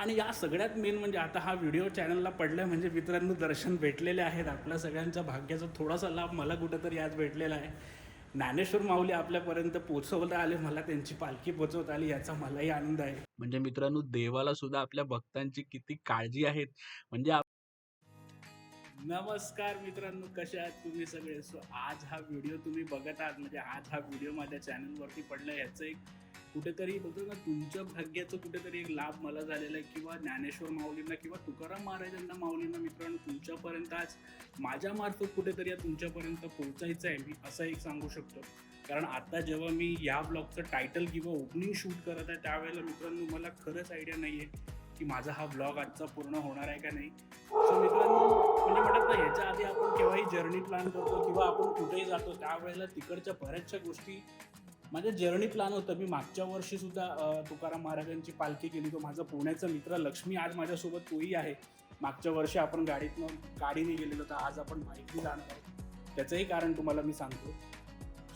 आणि या सगळ्यात मेन म्हणजे आता हा व्हिडिओ चॅनलला पडला म्हणजे मित्रांनो दर्शन भेटलेले आहेत. आपल्या सगळ्यांच्या भाग्याचा थोडासा लाभ मला कुठंतरी आज भेटलेला आहे. ज्ञानेश्वर माऊली आपल्यापर्यंत पोचवता आले मला त्यांची पालखी पोचवता आली याचा मलाही आनंद आहे. म्हणजे मित्रांनो देवाला सुद्धा आपल्या भक्तांची किती काळजी आहेत. म्हणजे नमस्कार मित्रांनो कसे आहात तुम्ही सगळे? सो आज हा व्हिडिओ तुम्ही बघत आहात. म्हणजे आज हा व्हिडिओ माझ्या चॅनलवरती पडला याचं एक कुठेतरी बघतो ना तुमच्या भाग्याचं कुठेतरी एक लाभ मला झालेला आहे. किंवा ज्ञानेश्वर माऊलींना किंवा तुकाराम महाराजांना माऊलींना मित्रांनो तुमच्यापर्यंत आज माझ्या मार्फत कुठेतरी तुमच्यापर्यंत पोहोचायचं आहे मी असं एक सांगू शकतो. कारण आता जेव्हा मी या ब्लॉगचं टायटल किंवा ओपनिंग शूट करत आहे त्यावेळेला मित्रांनो मला खरंच आयडिया नाही आहे की माझा हा ब्लॉग आजचा पूर्ण होणार आहे का नाही. सो मित्रांनो म्हणजे म्हणत ना ह्याच्या आधी आपण केव्हाही जर्नी प्लॅन करतो किंवा आपण कुठेही जातो त्यावेळेला तिकडच्या बऱ्याचशा गोष्टी माझं जर्नी प्लॅन होतं. मी मागच्या वर्षी सुद्धा तुकाराम महाराजांची पालखी केली. तो माझा पुण्याचा मित्र लक्ष्मी आज माझ्यासोबत तोही आहे. मागच्या वर्षी आपण गाडीतनं गाडीने गेलेलो तर आज आपण बाईकने जाणार आहोत. त्याचंही कारण तुम्हाला मी सांगतो.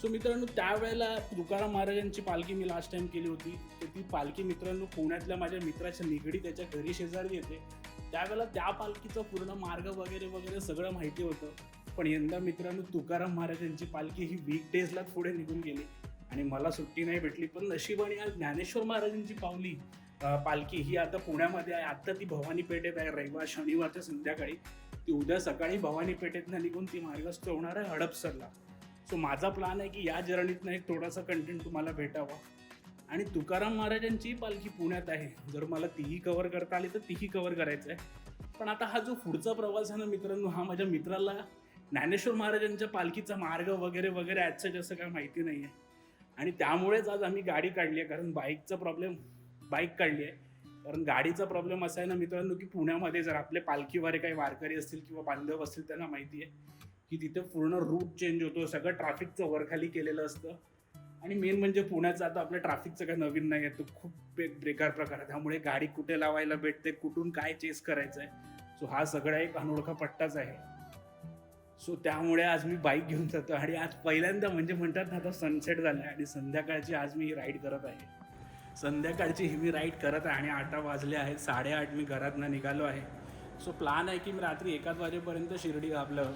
सो मित्रांनो त्यावेळेला तुकाराम महाराजांची पालखी मी लास्ट टाइम केली होती. तर ती पालखी मित्रांनो पुण्यातल्या माझ्या मित्राच्या निगडी त्याच्या घरी शेजारी येते. त्यावेळेला त्या पालखीचा पूर्ण मार्ग वगैरे वगैरे सगळं माहिती होतं. पण यंदा मित्रांनो तुकाराम महाराजांची पालखी ही वीक डेजलाच पुढे निघून गेली. आणि मला सुट्टी नाही भेटली पण नशिबाने आज ज्ञानेश्वर महाराजांची पावली पालखी ही आता पुण्यामध्ये आहे. आता ती भवानी पेठेत आहे. रविवार शनिवारच्या संध्याकाळी. ती उद्या सकाळी भवानी पेठेतनं निघून ती मार्गस्थ होणार आहे हडपसरला. सो माझा प्लान आहे की या जर्नीतनं एक थोडासा कंटेंट तुम्हाला भेटावा. आणि तुकाराम महाराजांची पालखी पुण्यात आहे. जर मला तीही कव्हर करता आली तर तीही कव्हर करायचं आहे. पण आता हा जो पुढचा प्रवास आहे ना मित्रांनो हा माझ्या मित्राला ज्ञानेश्वर महाराजांच्या पालखीचा मार्ग वगैरे वगैरे आजचं जसं काय माहिती नाही आहे आणि त्यामुळेच आज आम्ही गाडी काढली आहे कारण बाईकचा प्रॉब्लेम बाईक काढली आहे. कारण गाडीचा प्रॉब्लेम असा आहे ना मित्रांनो की पुण्यामध्ये जर आपले पालखीवारे काही वारकरी असतील किंवा बांधव असतील त्यांना माहिती आहे की तिथे पूर्ण रूट चेंज होतो सगळं ट्रॅफिकचं वरखाली केलेलं असतं. आणि मेन म्हणजे पुण्याचं आता आपल्या ट्रॅफिकचं काही नवीन नाही आहे तो खूप एक बेकार प्रकार आहे. त्यामुळे गाडी कुठे लावायला भेटते कुठून काय चेस करायचं आहे सो हा सगळा एक अनोळखा पट्टाच आहे. सो त्यामुळे आज मी बाईक घेऊन जातो आणि आज पहिल्यांदा म्हणजे म्हणतात ना आता सनसेट झाला आहे आणि संध्याकाळची आज मी ही राईड करत आहे. संध्याकाळची ही मी राईड करत आहे आणि आठ वाजले आहेत साडेआठ मी घरातनं निघालो आहे. सो प्लान आहे की मी रात्री एकाच वाजेपर्यंत शिर्डी आपलं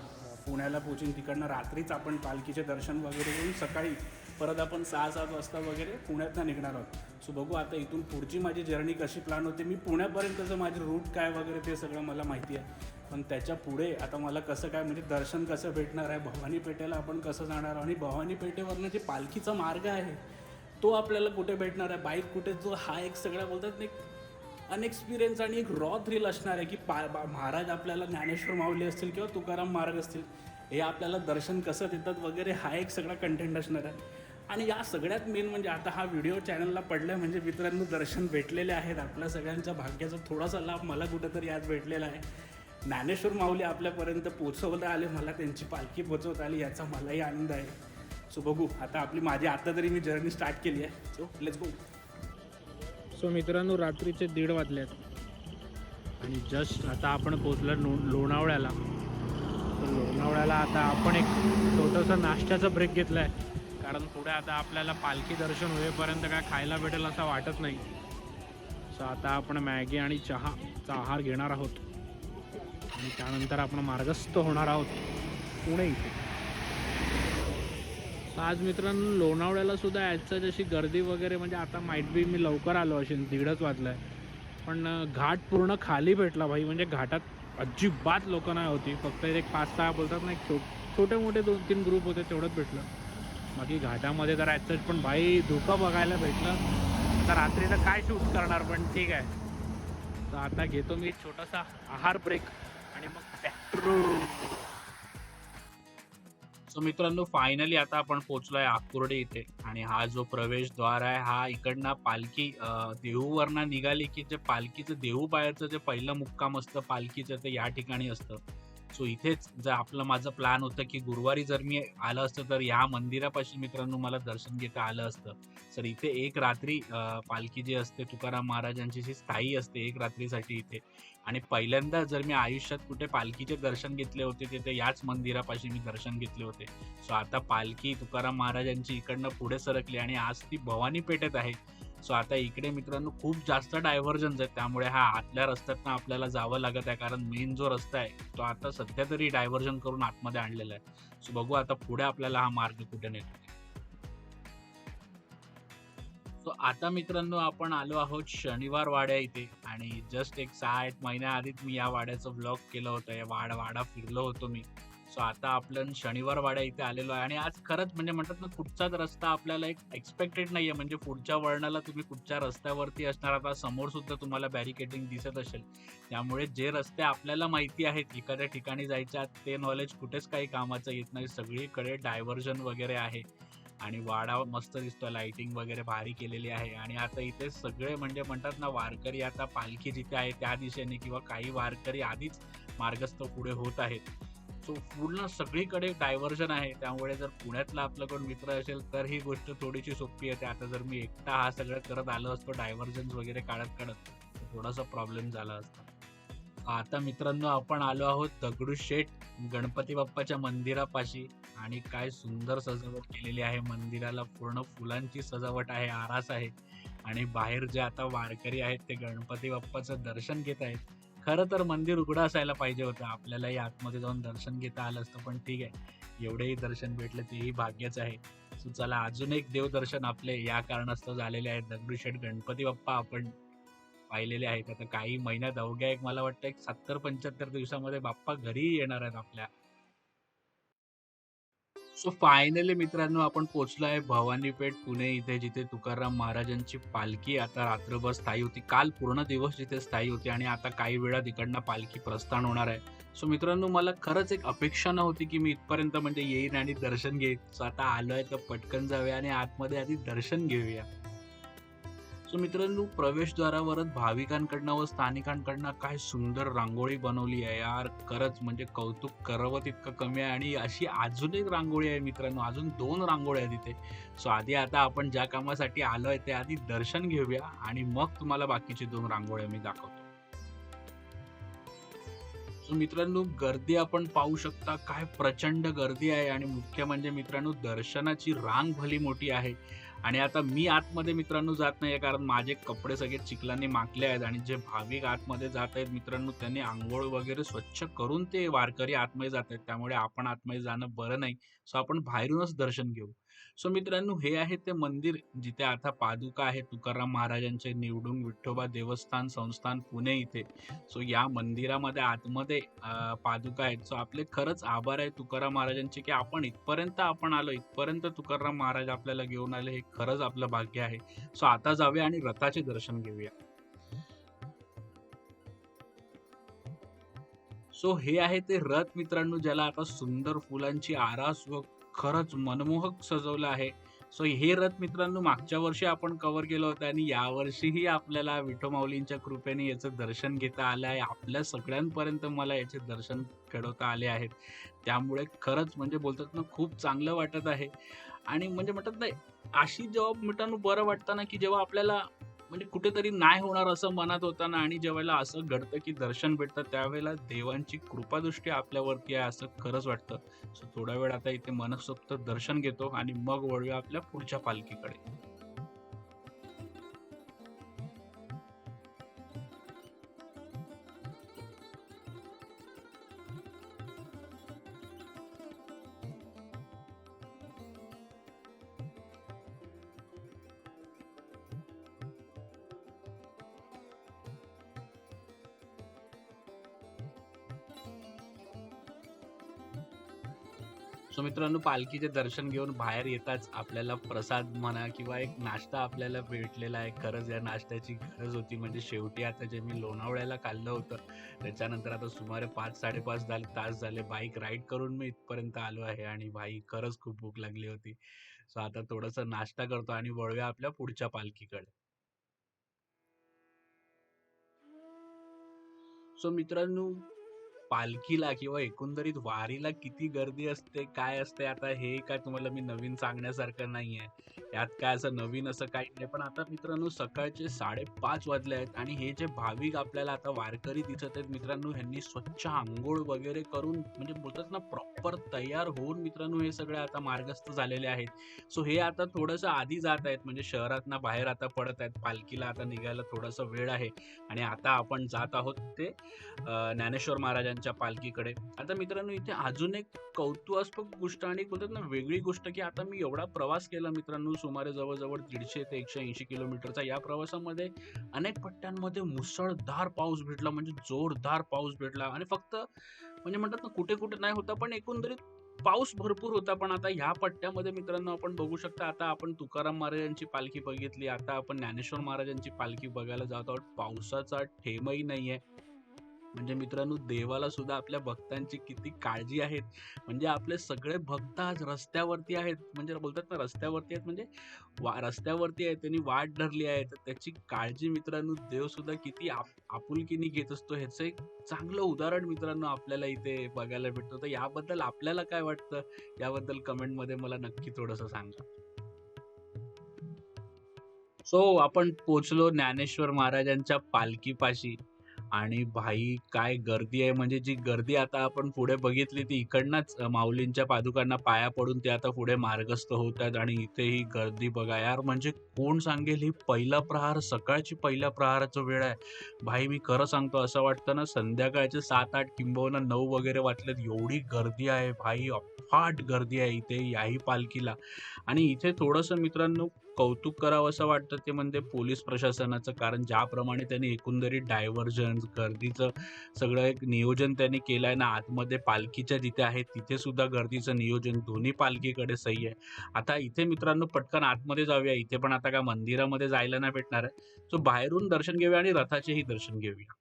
पुण्याला पोचून. तिकडनं रात्रीच आपण पालखीचे दर्शन वगैरे करून सकाळी परत आपण सहा सात वाजता वगैरे पुण्यातनं निघणार आहोत. सो बघू आता इथून पुढची माझी जर्नी कशी प्लॅन होते. मी पुण्यापर्यंतचं माझी रूट काय वगैरे ते सगळं मला माहिती आहे. पण त्याच्या पुढे आता मला कसं काय म्हणजे दर्शन कसं भेटणार आहे भवानी पेठेला आपण कसं जाणार आहोत? आणि भवानी पेठेवरनं जे पालखीचा मार्ग आहे तो आपल्याला कुठे भेटणार आहे? बाईक कुठे? जो हा एक सगळा बोलतात ना एक अनएक्सपिरियन्स आणि एक रॉ थ्रिल असणार आहे की पा बा- महाराज आपल्याला ज्ञानेश्वर माऊली असतील किंवा तुकाराम महाराज असतील हे आपल्याला दर्शन कसं देतात वगैरे हा एक सगळा कंटेंट असणार आहे. आणि या सगळ्यात मेन म्हणजे आता हा व्हिडिओ चॅनलला पडला म्हणजे मित्रांनो दर्शन भेटलेले आहेत. आपल्या सगळ्यांच्या भाग्याचा थोडासा लाभ मला कुठेतरी आज भेटलेला आहे. ज्ञानेश्वर माऊली आपल्यापर्यंत पोचवता आले मला त्यांची पालखी पोचवता आली याचा मलाही आनंद आहे. सो बघू आता आपली माझी आता तरी मी जर्नी स्टार्ट केली आहे. सो लेट्स गो सो मित्रांनो रात्रीचे दीड वाजले आहेत आणि जस्ट आता आपण पोचलो लो लोणावळ्याला. तर लोणावळ्याला आता आपण एक छोटंसं नाश्त्याचा ब्रेक घेतला आहे कारण पुढे आता आपल्याला पालखी दर्शन होईपर्यंत काय खायला भेटेल असं वाटत नाही. सो आता आपण मॅगी आणि चहाचा आहार घेणार आहोत. आणि त्यानंतर आपण मार्गस्थ होणार आहोत पुणे इथे. आज मित्रांनो लोणावळ्याला सुद्धा याचं जशी गर्दी वगैरे म्हणजे आता माईट बी मी लवकर आलो असेल दीडच वाजलाय. पण घाट पूर्ण खाली भेटला भाई म्हणजे घाटात अजिबात लोक नाही होती. फक्त एक पाच सहा बोलतात ना एक छो छोटे मोठे दोन तीन ग्रुप होते तेवढंच भेटलं. बाकी घाटामध्ये तर ॲचच पण भाई धुकं बघायला भेटलं. आता रात्री तर काय शूट करणार पण ठीक आहे. तर आता घेतो मी छोटासा आहार ब्रेक आणि मग पेट्रोल सो मित्रांनो फायनली आता आपण पोहोचलोय आकुर्डे इथे. आणि हा जो प्रवेशद्वार आहे हा इकडनं पालखी अं, देहूवरनं निघाली की जे पालखीचं देहू बाहेरचं जे पहिलं मुक्काम असतं पालखीचं ते या ठिकाणी असतं. सो इथेच जर आपलं माझं प्लॅन होतं की गुरुवारी जर मी आलं असतं तर या मंदिरापाशी मित्रांनो मला दर्शन घेता आलं असतं. तर इथे एक रात्री पालखी जी असते तुकाराम महाराजांची जी स्थायी असते एक रात्रीसाठी इथे. आणि पहिल्यांदा जर मी आयुष्यात कुठे पालखीचे दर्शन घेतले होते तिथे याच मंदिरापाशी मी दर्शन घेतले होते. सो आता पालखी तुकाराम महाराजांची इकडनं पुढे सरकली आणि आज ती भवानी पेठेत आहे. सो आता इकडे मित्रांनो खूप जास्त डायव्हर्जन्स आहेत. त्यामुळे हा आतल्या रस्त्यातनं आपल्याला जावं लागत आहे. कारण मेन जो रस्ता आहे तो आता सध्या तरी डायव्हर्जन करून आतमध्ये आणलेला आहे. सो बघू आता पुढे आपल्याला हा मार्ग कुठे नेतो सो आता मित्रांनो आपण आलो आहोत शनिवार वाड्या इथे. आणि जस्ट एक सहा एक महिन्याआधीच मी या वाड्याचं ब्लॉग केलं होतं. या वाड वाडा फिरलो होतो मी. सो आता आपण शनिवार वाड्या इथे आलेलो आहे. आणि आज खरंच म्हणजे म्हणतात ना कुठचाच रस्ता आपल्याला एक एक्सपेक्टेड नाहीये. म्हणजे पुढच्या वळणाला तुम्ही कुठच्या रस्त्यावरती असणार आता समोर सुद्धा तुम्हाला बॅरिकेडिंग दिसत असेल. त्यामुळे जे रस्ते आपल्याला माहिती आहेत एखाद्या ठिकाणी जायच्या ते नॉलेज कुठेच काही कामाचं येत नाही. सगळीकडे डायव्हर्जन वगैरे आहे. आणि वाडा मस्त दिसतो लाइटिंग वगैरे भारी केलेली आहे. आणि आता इथे सगळे म्हणजे म्हणतात ना वारकरी आता पालखी जिथे आहे त्या दिशेने किंवा काही वारकरी आधीच मार्गस्थ पुढे होत आहेत. सो पूर्ण सगळीकडे डायव्हर्जन आहे. त्यामुळे जर पुण्यातला आपला कोण मित्र असेल तर ही गोष्ट थोडीशी सोपी आहे. आता जर मी एकटा हा सगळं करत आलो असतो डायव्हर्जन्स वगैरे काढत काढत थोडासा प्रॉब्लेम झाला असता. आता मित्रांनो आपण आलो आहोत दगडूशेठ गणपती बाप्पाच्या मंदिरापाशी आणि काय सुंदर सजावट केलेली आहे. मंदिराला पूर्ण फुलांची सजावट आहे आरास आहे. आणि बाहेर जे आता वारकरी आहेत ते गणपती बाप्पाचं दर्शन घेत आहेत. खरं तर मंदिर उघडं असायला पाहिजे होतं. आपल्यालाही आतमध्ये जाऊन दर्शन घेता आलं असतं पण ठीक आहे. एवढेही दर्शन भेटलं तेही भाग्यच आहे. सो चला अजून एक देवदर्शन आपले या कारणास्तव झालेले आहेत. दगडूशेठ गणपती बाप्पा आपण पाहिलेले आहेत. आता काही महिन्यात अवघ्या एक मला वाटतं एक सत्तर पंच्याहत्तर दिवसामध्ये बाप्पा घरी येणार आहेत आपल्या सो फायनली मित्रांनो आपण पोहोचलो आहे भवानीपेठ पुणे इथे जिथे तुकाराम महाराजांची पालखी आता रात्रभर स्थायी होती. काल पूर्ण दिवस जिथे स्थायी होती आणि आता काही वेळात इकडनं पालखी प्रस्थान होणार आहे. सो मित्रांनो मला खरंच एक अपेक्षा नव्हती की मी इथपर्यंत म्हणजे येईन आणि दर्शन घेईन. सो आता आलोय तर पटकन जाऊया आणि आतमध्ये आधी दर्शन घेऊया. सो मित्रांनो प्रवेशद्वारावरच भाविकांकडनं व स्थानिकांकडनं काय सुंदर रांगोळी बनवली आहे यार. खरंच म्हणजे कौतुक करावं तितकं कमी आहे आणि अशी अजून एक रांगोळी आहे मित्रांनो अजून दोन रांगोळ्या आहेत तिथे. सो आधी आता आपण ज्या कामासाठी आलोय ते आधी दर्शन घेऊया आणि मग तुम्हाला बाकीचे दोन रांगोळ्या मी दाखवतो. मित्रांनो गर्दी आपण पाहू शकता काय प्रचंड गर्दी आहे आणि मुख्य म्हणजे मित्रांनो दर्शनाची रांग भली मोठी आहे. आणि आता मी आतमध्ये मित्रांनो जात नाही कारण माझे कपडे सगळे चिखलाने माकले आहेत आणि जे भाविक आतमध्ये जात आहेत मित्रांनो त्यांनी आंघोळ वगैरे स्वच्छ करून ते वारकरी आतमध्ये जात आहेत. त्यामुळे आपण आतमध्ये जाणं बरं नाही. सो आपण बाहेरूनच दर्शन घेऊ. सो मित्रांनो हे आहे ते मंदिर जिथे आता पादुका आहे तुकाराम महाराजांचे निवडून विठोबा देवस्थान संस्थान पुणे इथे. सो या मंदिरामध्ये आतमध्ये पादुका आहेत. सो आपले खरंच आभार आहे तुकाराम महाराजांचे की आपण इथपर्यंत आपण आलो इथपर्यंत तुकाराम महाराज आपल्याला घेऊन आले हे खरंच आपलं भाग्य आहे. सो आता जाऊया आणि रथाचे दर्शन घेऊया. सो हे आहे ते रथ मित्रांनो ज्याला आता सुंदर फुलांची आरास व खरंच मनमोहक सजवलं आहे. सो हे रथ मित्रांनो मागच्या वर्षी आपण कव्हर केलं होतं आणि यावर्षीही आपल्याला विठो माऊलींच्या कृपेने याचं दर्शन घेता आलं आहे. आपल्या सगळ्यांपर्यंत मला याचे दर्शन घडवता आले आहेत. त्यामुळे खरंच म्हणजे बोलतात ना खूप चांगलं वाटत आहे. आणि म्हणजे म्हणतात नाही अशी जेव्हा मित्रांनो बरं वाटतं ना की जेव्हा आपल्याला म्हणजे कुठेतरी नाही होणार असं मनात होताना आणि जेव्हा असं घडतं की दर्शन भेटतं त्यावेळेला देवांची कृपादृष्टी आपल्यावरती आहे असं खरंच वाटतं. सो थोडा वेळ आता इथे मनसोक्त दर्शन घेतो आणि मग वळूया आपल्या पुढच्या पालखीकडे. सो मित्रांनो पालखीचे दर्शन घेऊन बाहेर येताच आपल्याला प्रसाद म्हणा किंवा एक नाश्ता आपल्याला भेटलेला आहे. खरंच या नाश्त्याची गरज होती. म्हणजे शेवटी आता जे मी लोणावळ्याला खाल्लं होतं त्याच्यानंतर आता सुमारे पाच साडेपाच झाले तास झाले. बाईक राईड करून मी इथपर्यंत आलो आहे आणि भाई खरंच खूप भूक लागली होती. सो आता थोडासा नाश्ता करतो आणि वळूया आपल्या पुढच्या पालखीकडे. सो मित्रांनो पालखीला किंवा एकंदरीत वारीला किती गर्दी असते काय असते? आता हे काय तुम्हाला मी नवीन सांगण्यासारखं नाहीये. यात काय असं नवीन असं काही नाही. पण आता मित्रांनो सकाळचे साडेपाच वाजले आहेत आणि हे जे भाविक आपल्याला आता वारकरी दिसत आहेत मित्रांनो ह्यांनी स्वच्छ आंघोळ वगैरे करून म्हणजे बोलतात ना प्रॉपर तयार होऊन मित्रांनो हे सगळे आता मार्गस्थ झालेले आहेत. सो हे आता थोडंसं आधी जात आहेत म्हणजे शहरात बाहेर आता पडत आहेत. पालखीला आता निघायला थोडासा वेळ आहे. आणि आता आपण जात आहोत ते ज्ञानेश्वर महाराजांच्या पालखीकडे. आता मित्रांनो इथे अजून एक कौतुहास्पद गोष्ट आणि बोलतात ना वेगळी गोष्ट की आता मी एवढा प्रवास केला मित्रांनो सुमारे जवळजवळ दीडशे ते एकशे ऐंशी किलोमीटरचा या प्रवासामध्ये. अनेक पट्ट्यांमध्ये मुसळधार पाऊस भेटला म्हणजे जोरदार पाऊस भेटला आणि फक्त म्हणजे म्हणतात ना कुठे कुठे नाही होता पण एकंदरीत पाऊस भरपूर होता. पण आता ह्या पट्ट्यामध्ये मित्रांनो आपण बघू शकता आता आपण तुकाराम महाराजांची पालखी बघितली. आता आपण ज्ञानेश्वर महाराजांची पालखी बघायला जात आहोत. पावसाचा ठेमही नाहीये. म्हणजे मित्रांनो देवाला सुद्धा आपल्या भक्तांची किती काळजी आहेत. म्हणजे आपले सगळे भक्त आज रस्त्यावरती आहेत. म्हणजे बोलतात ना रस्त्यावरती आहेत म्हणजे वा रस्त्यावरती आहेत त्यांनी वाट धरली आहे. तर त्याची काळजी मित्रांनो देव सुद्धा किती आप आपुलकीने घेत असतो. ह्याचं एक चांगलं उदाहरण मित्रांनो आपल्याला इथे बघायला भेटतं. तर याबद्दल आपल्याला काय वाटतं? याबद्दल कमेंटमध्ये मला नक्की थोडंसं सांगा. सो आपण पोचलो ज्ञानेश्वर महाराजांच्या पालखीपाशी. आणि भाई काय गर्दी आहे म्हणजे जी गर्दी आता आपण पुढे बघितली ती इकडनंच माऊलींच्या पादुकांना पाया पडून ते आता पुढे मार्गस्थ होत आहेत आणि इथे ही गर्दी बघा यार. म्हणजे कोण सांगेल ही पहिला प्रहार सकाळची पहिल्या प्रहाराचा वेळ आहे. भाई मी खरं सांगतो असं वाटतं ना संध्याकाळचे सात आठ किंबहुना नऊ वगैरे वाटलेत एवढी गर्दी आहे भाई अफाट गर्दी आहे इथे याही पालखीला. आणि इथे थोडंसं मित्रांनो कौतुक करावं असं वाटतं ते म्हणजे पोलीस प्रशासनाचं. कारण ज्याप्रमाणे त्यांनी एकंदरीत डायव्हर्जन गर्दीचं सगळं एक नियोजन त्यांनी केलं आहे ना आतमध्ये पालखीच्या जिथे आहे तिथे सुद्धा गर्दीचं नियोजन दोन्ही पालखीकडे सही आहे. आता इथे मित्रांनो पटकन आतमध्ये जाऊया. इथे पण आता काय मंदिरामध्ये जायला नाही भेटणार आहे. सो बाहेरून दर्शन घेऊया आणि रथाचेही दर्शन घेऊया.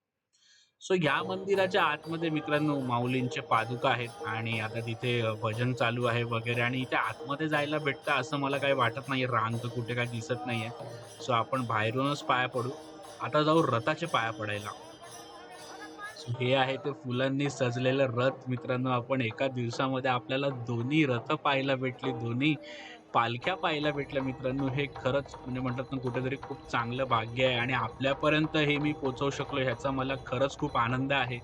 सो या मंदिराच्या आतमध्ये मित्रांनो माऊलींचे पादुका आहेत आणि आता तिथे भजन चालू आहे वगैरे आणि इथे आतमध्ये जायला भेटतं असं मला काही वाटत नाही. रांग तर कुठे काही दिसत नाहीये. सो आपण बाहेरूनच पाया पडू. आता जाऊ रथाचे पाया पडायला. हे आहे ते फुलांनी सजलेलं रथ मित्रांनो. आपण एका दिवसामध्ये आपल्याला दोन्ही रथ पाहायला भेटली. दोन्ही पालख्या पाहायला भेटल्या मित्रांनो. हे खरंच म्हणजे म्हणतात ना कुठेतरी खूप चांगलं भाग्य आहे आणि आपल्यापर्यंत हे मी पोचवू शकलो ह्याचा मला खरंच खूप आनंद आहे.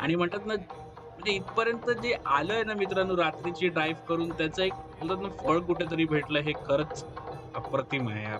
आणि म्हणतात ना म्हणजे इथपर्यंत जे आलंय ना मित्रांनो रात्रीची ड्राईव्ह करून त्याचं एक म्हणतात ना फळ कुठेतरी भेटलं. हे खरंच अप्रतिम आहे यार.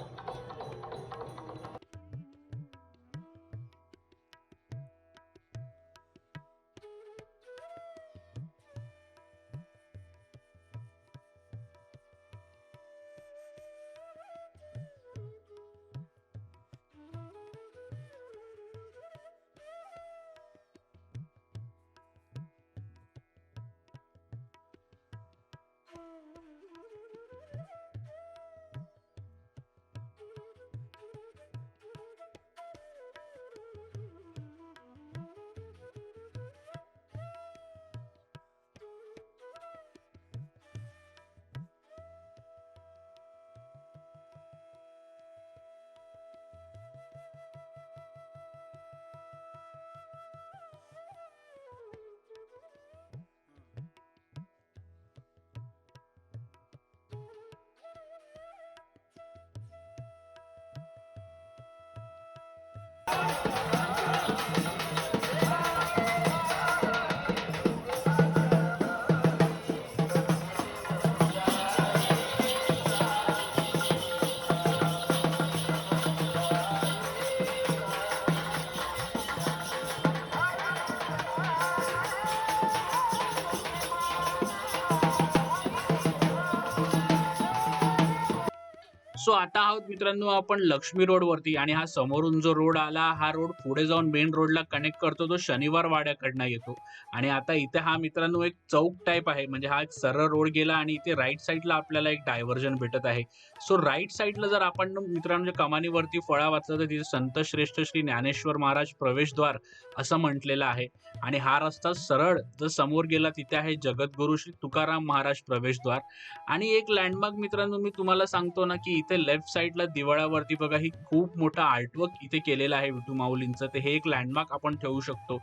सो आता आहोत मित्रांनो आपण लक्ष्मी रोड वरती आणि हा समोरून जो रोड आला हा रोड पुढे जाऊन मेन रोडला कनेक्ट करतो तो शनिवार वाड्याकडनं येतो. आणि आता इथे हा मित्रांनो एक चौक टाईप आहे म्हणजे हा एक सरळ रोड गेला आणि इथे राईट साईडला आपल्याला एक डायव्हर्जन भेटत आहे. सो राईट साईडला जर आपण मित्रांनो कमानीवरती फळा वाचला तर तिथे संत श्रेष्ठ श्री ज्ञानेश्वर महाराज प्रवेशद्वार असं म्हटलेलं आहे. आणि हा रस्ता सरळ जर समोर गेला तिथे आहे जगद्गुरु श्री तुकाराम महाराज प्रवेशद्वार. आणि एक लँडमार्क मित्रांनो मी तुम्हाला सांगतो ना की इथे इथे लेफ्ट साईडला दिवाळावरती बघा ही खूप मोठा आर्टवर्क इथे केलेलं आहे विठू माऊलींचं. ते हे एक लँडमार्क आपण ठेवू शकतो.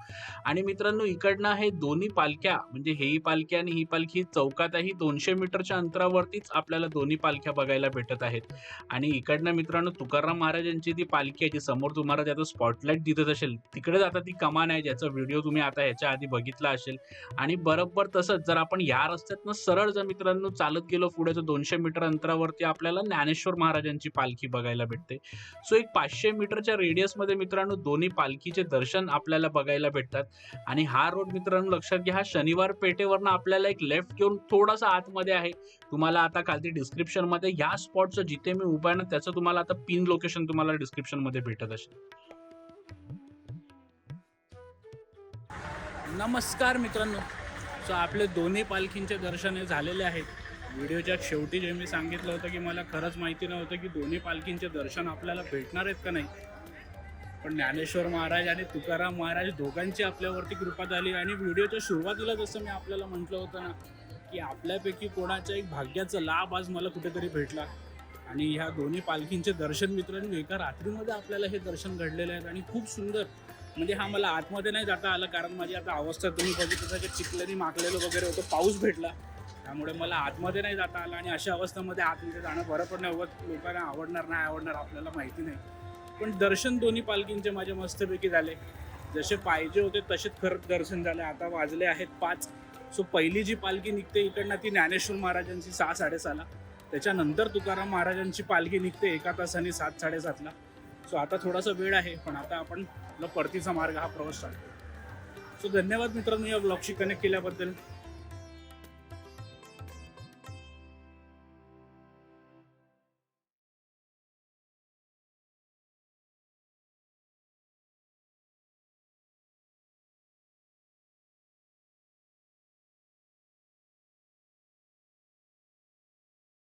आणि मित्रांनो इकडनं हे दोन्ही पालख्या म्हणजे ही पालखी आणि ही पालखी चौकातही दोनशे मीटरच्या अंतरावरतीच आपल्याला दोन्ही पालख्या बघायला भेटत आहेत. आणि इकडनं मित्रांनो तुकाराम महाराजांची ती पालखी आहे जी समोर तुम्हाला ज्याचं स्पॉटलाईट दिसत असेल तिकडे आता ती कमान आहे ज्याचा व्हिडिओ तुम्ही आता ह्याच्या आधी बघितला असेल. आणि बरोबर तसंच जर आपण या रस्त्यातनं सरळ जर मित्रांनो चालत गेलो पुढे तर दोनशे मीटर अंतरावरती आपल्याला ज्ञानेश्वर महाराजांची पालखी बघायला भेटते. सो एक पाचशे मीटरच्या रेडियसमध्ये मित्रांनो दोन्ही पालखीचे दर्शन आपल्याला बघायला भेटतात. आणि हा रोड मित्रांनो लक्षात घ्या हा शनिवार पेठेवरनं आपल्याला एक लेफ्ट घेऊन थोडासा आतमध्ये आहे. तुम्हाला आता खालती डिस्क्रिप्शनमध्ये या स्पॉटचं जिथे मी उभा आहे ना त्याचं तुम्हाला आता पिन लोकेशन तुम्हाला डिस्क्रिप्शनमध्ये भेटत असेल. नमस्कार मित्रांनो. सो आपले दोन्ही पालखींचे दर्शन हे झालेले आहेत. व्हिडिओच्या शेवटी जे मी सांगितलं होतं की मला खरंच माहिती नव्हतं की दोन्ही पालखींचे दर्शन आपल्याला भेटणार आहेत का नाही. पण ज्ञानेश्वर महाराज आणि तुकाराम महाराज दोघांची आपल्यावरती कृपा झाली आणि व्हिडिओच्या सुरुवातीला जसं मी आपल्याला म्हटलं होतं ना की आपल्यापैकी कोणाच्या एक भाग्याचा लाभ आज मला कुठेतरी भेटला. आणि ह्या दोन्ही पालखींचे दर्शन मित्रांनो एका रात्रीमध्ये आपल्याला हे दर्शन घडलेले आहेत आणि खूप सुंदर. म्हणजे हा मला आतमध्ये नाही जाता आलं कारण माझी आता अवस्था तुम्ही बघितलं की चिखल्याने वगैरे होतं पाऊस भेटला. त्यामुळे मला आतमध्ये नाही जाता आलं आणि अशा अवस्थेमध्ये आतमध्ये जाणं बरं पण नाही. उगाच लोकांना आवडणार नाही आवडणार आपल्याला माहिती नाही. पण दर्शन दोन्ही पालखींचे माझे मस्तपैकी झाले. जसे पाहिजे होते तसेच खरंच दर्शन झाले. आता वाजले आहेत पाच. सो पहिली जी पालखी निघते इकडनं ती ज्ञानेश्वर महाराजांची सहा साडेसहाला. त्याच्यानंतर तुकाराम महाराजांची पालखी निघते एका तासाने सात साडेसातला. सो आता थोडासा वेळ आहे पण आता आपण आपला परतीचा मार्ग हा प्रवास चालतो. सो धन्यवाद मित्रांनो या ब्लॉगशी कनेक्ट केल्याबद्दल.